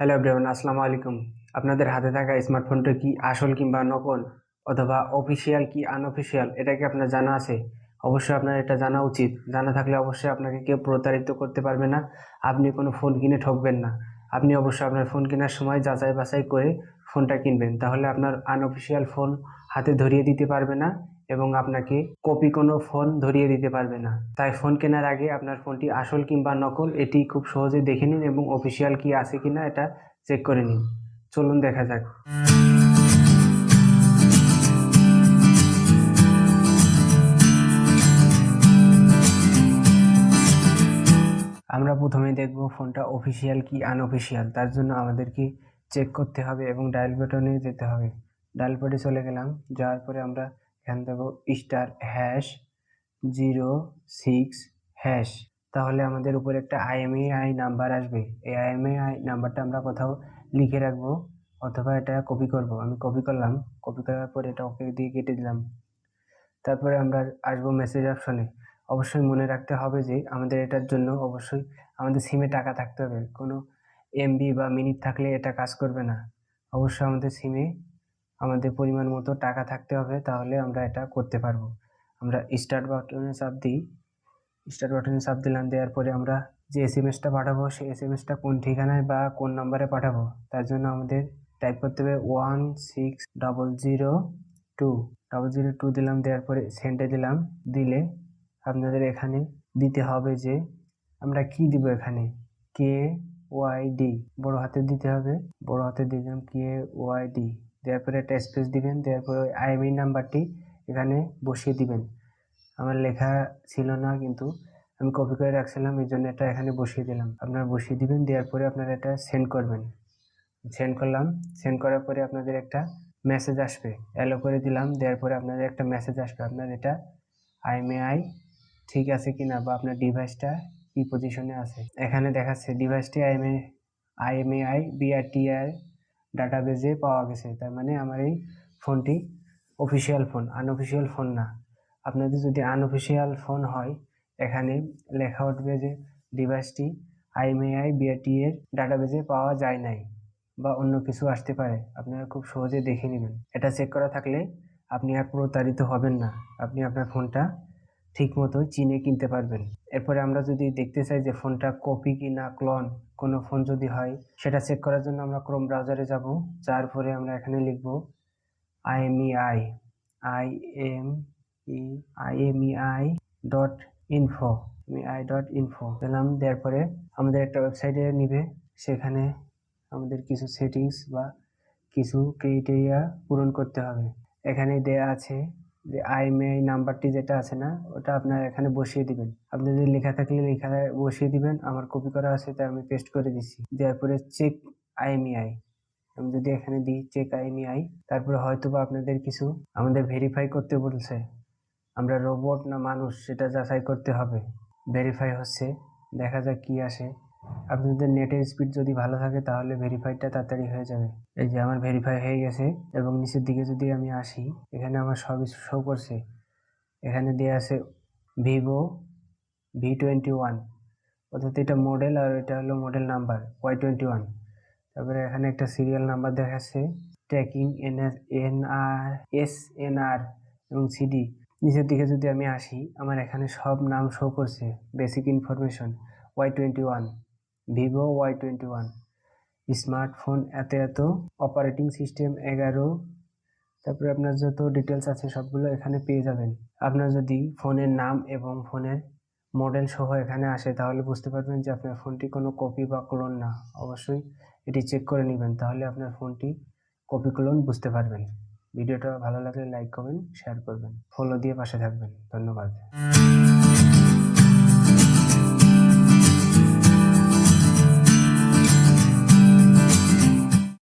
Hello everyone আসসালামু আলাইকুম। আপনাদের হাতে থাকা স্মার্টফোনটা কি আসল কিংবা নকল অথবা অফিসিয়াল কি আনঅফিসিয়াল এটা কি আপনার জানা আছে? অবশ্যই আপনার এটা জানা উচিত। জানা থাকলে অবশ্যই আপনাকে কেউ প্রতারিত করতে পারবে না। আপনি কোনো ফোন কিনে ঠকবেন না। আপনি অবশ্যই আপনার ফোন কেনার সময় যাচাই বাছাই করে ফোনটা কিনবেন। তাহলে আপনার আনঅফিসিয়াল ফোন হাতে ধরিয়ে দিতে পারবে না। এবং আপনাকে কপি কোনো ফোন ধরিয়ে দিতে পারবে না। তাই ফোন কেনার আগে আপনার ফোনটি আসল কিংবা নকল, এটি খুব সহজে দেখে নিন এবং অফিসিয়াল কি আছে কিনা এটা চেক করে নিন। চলুন দেখা যাক। আমরা প্রথমে দেখব ফোনটা অফিসিয়াল কি আনঅফিসিয়াল তার জন্য আমাদেরকে চেক করতে হবে এবং ডায়াল বাটনে যেতে হবে। ডায়াল বাটনে চলে গেলাম, যাওয়ার পরে আমরা এখান দেবো star hash zero six hash তাহলে আমাদের উপরে একটা আইএমএআই নাম্বার আসবে। এই আইএমএআই নাম্বারটা আমরা কোথাও লিখে রাখব অথবা এটা কপি করব। আমি কপি করলাম। কপি করার পর এটা ওকে দিয়ে কেটে দিলাম। তারপরে আমরা আসব মেসেজ অপশনে অবশ্যই মনে রাখতে হবে যে আমাদের এটার জন্য অবশ্যই আমাদের সিমে টাকা থাকতে হবে। কোনো এমবি বা মিনিট থাকলে এটা কাজ করবে না। অবশ্যই আমাদের সিমে আমাদের পরিমাণ মতো টাকা থাকতে হবে, তাহলে আমরা এটা করতে পারব। আমরা স্টার্ট বাটনে চাপ দিই। স্টার্ট বাটনে চাপ দিলাম, দেওয়ার পরে আমরা যে এস এম এসটা পাঠাবো, সেই এস এম এসটা কোন ঠিকানায় বা কোন নাম্বারে পাঠাবো, তার জন্য আমাদের টাইপ করতে হবে one six double zero two double zero two দিলাম, দেওয়ার পরে সেন্টে দিলাম, দিলে আপনাদের এখানে দিতে হবে যে আমরা কি দিব এখানে? কে ওয়াই ডি বড় হাতে দিতে হবে। বড় হাতে দিলাম কে ওয়াই ডি দেওয়ার পরে একটা স্পেস দিবেন দেওয়ার পরে আইএমই নাম্বারটি এখানে বসিয়ে দিবেন। আমার লেখা ছিল না, কিন্তু আমি কপি করে রাখছিলাম, এই জন্য এটা এখানে বসিয়ে দিলাম। আপনারা বসিয়ে দিবেন দেওয়ার পরে আপনারা এটা সেন্ড করবেন। সেন্ড করলাম সেন্ড করার পরে আপনাদের একটা মেসেজ আসবে। অ্যালো করে দিলাম দেওয়ার পরে আপনাদের একটা মেসেজ আসবে, আপনার এটা আইএমএআই ঠিক আছে কিনা বা আপনার ডিভাইসটা কি পজিশনে আছে। এখানে দেখাচ্ছে ডিভাইসটি আইএমএ আইএমএআই বিআরটিআর ডাটাবেজে পাওয়া গেছে। তার মানে আমার এই ফোনটি অফিসিয়াল ফোন আনঅফিসিয়াল ফোন না। আপনাদের যদি আনঅফিসিয়াল ফোন হয়, এখানে লেখা উঠবে যে ডিভাইসটি আইএমএআই বিআরটি এর ডাটাবেজে পাওয়া যায় নাই বা অন্য কিছু আসতে পারে, আপনারা খুব সহজে দেখে নেবেন। এটা চেক করা থাকলে আপনি আর প্রতারিত হবেন না। আপনি আপনার ফোনটা ঠিক মতো চিনে কিনতে পারবেন। এরপরে আমরা যদি দেখতে চাই যে ফোনটা কপি কি না ক্লন, কোনো ফোন যদি হয়, সেটা চেক করার জন্য আমরা ক্রোম ব্রাউজারে যাব। যার পরে আমরা এখানে লিখব IMEI I M E I M IMEI dot info I dot info দিলাম দেওয়ার পরে আমাদের একটা ওয়েবসাইটে নিবে। সেখানে আমাদের কিছু সেটিংস বা কিছু ক্রাইটেরিয়া পূরণ করতে হবে। এখানে দেয়া আছে যে আইএমআই নাম্বারটি যেটা আছে না, ওটা আপনার এখানে বসিয়ে দিবেন। আপনি যদি লেখা থাকলে লেখা বসিয়ে দিবেন, আমার কপি করা আছে, তাই আমি পেস্ট করে দিচ্ছি দেওয়ার পরে চেক আইএমইআই আমি যদি এখানে দিই চেক আইএমইআই তারপরে হয়তো বা আপনাদের কিছু আমাদের ভেরিফাই করতে বলছে। আমরা রোবট না মানুষ, সেটা যাচাই করতে হবে। ভেরিফাই হচ্ছে, দেখা যাক কি আসে। আপনাদের নেটের স্পিড যদি ভালো থাকে, তাহলে ভেরিফাইডটা তাড়াতাড়ি হয়ে যাবে। এই যে আমার ভেরিফাই হয়ে গেছে এবং নিচের দিকে যদি আমি আসি, এখানে আমার সব শো করছে। এখানে দেওয়া আছে ভিভো ভি টোয়েন্টি ওয়ান অর্থাৎ এটা মডেল আর এটা হলো model number Y twenty one তারপরে এখানে একটা সিরিয়াল নাম্বার দেখাচ্ছে tracking N N R S N R এবং সিডি নিচের দিকে যদি আমি আসি, আমার এখানে সব নাম শো করছে basic information Y twenty one Vivo Y twenty one smartphone এত এত অপারেটিং সিস্টেম এগারো। তারপরে আপনার যত ডিটেলস আছে সবগুলো এখানে পেয়ে যাবেন। আপনার যদি ফোনের নাম এবং ফোনের মডেল সহ এখানে আসে, তাহলে বুঝতে পারবেন যে আপনার ফোনটি কোনো কপি বা ক্লোন না। অবশ্যই এটি চেক করে নেবেন, তাহলে আপনার ফোনটি কপি ক্লোন বুঝতে পারবেন। ভিডিওটা ভালো লাগলে লাইক করবেন শেয়ার করবেন। ফলো দিয়ে পাশে থাকবেন। ধন্যবাদ।